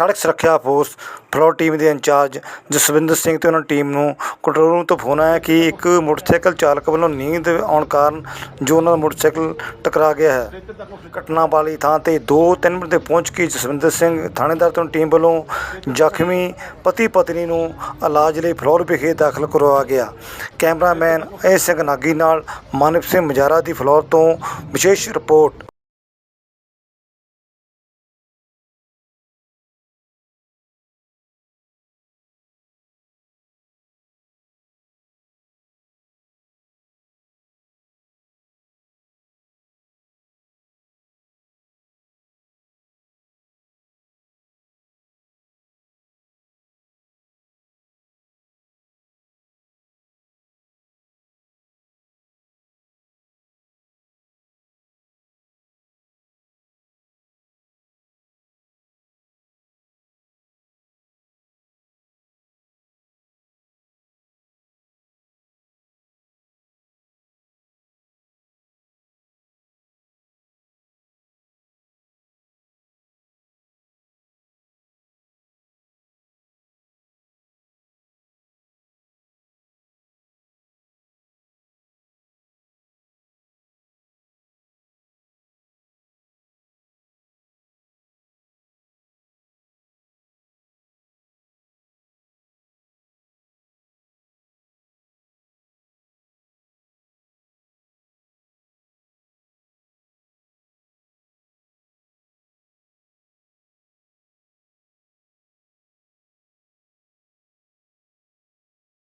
ਸੜਕ ਸੁਰੱਖਿਆ force, floor team ਦੇ ਇੰਚਾਰਜ ਜਸਵਿੰਦਰ ਸਿੰਘ ਤੇ ਉਹਨਾਂ ਦੀ ਟੀਮ ਨੂੰ ਕੰਟਰੋਲ ਰੂਮ ਤੋਂ ਫੋਨ ਆਇਆ ਕਿ ਇੱਕ ਮੋਟਰਸਾਈਕਲ ਚਾਲਕ ਵੱਲੋਂ ਨੀਂਦ ਆਉਣ ਕਾਰਨ ਜੋ ਉਹਨਾਂ ਦਾ ਮੋਟਰਸਾਈਕਲ ਟਕਰਾ ਗਿਆ ਹੈ। ਘਟਨਾ ਵਾਲੀ ਥਾਂ ਤੇ 2-3 ਮਿੰਟ ਤੇ ਪਹੁੰਚ ਕੇ ਜਸਵਿੰਦਰ ਸਿੰਘ ਥਾਣੇਦਾਰ ਤੋਂ ਟੀਮ ਵੱਲੋਂ ਜ਼ਖਮੀ ਪਤੀ ਪਤਨੀ ਨੂੰ ਇਲਾਜ ਲਈ ਫਲੋਰ ਵਿਖੇ ਦਾਖਲ ਕਰਵਾਇਆ ਗਿਆ। ਕੈਮਰਾਮੈਨ ਇਹ ਸਿੰਘ ਨਾਗੀ ਨਾਲ ਮਾਨਵ ਸਿੰਘ ਮਜਾਰਾ ਦੀ ਫਲੋਰ ਤੋਂ ਵਿਸ਼ੇਸ਼ ਰਿਪੋਰਟ।